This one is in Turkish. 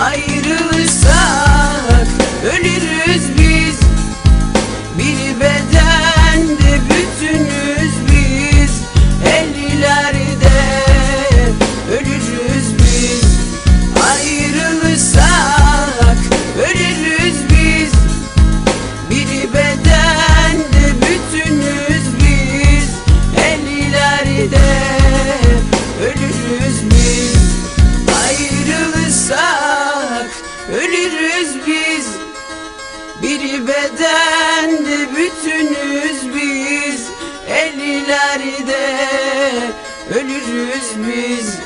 Ayrılırsak bütünüz biz Ellilerde ölürüz biz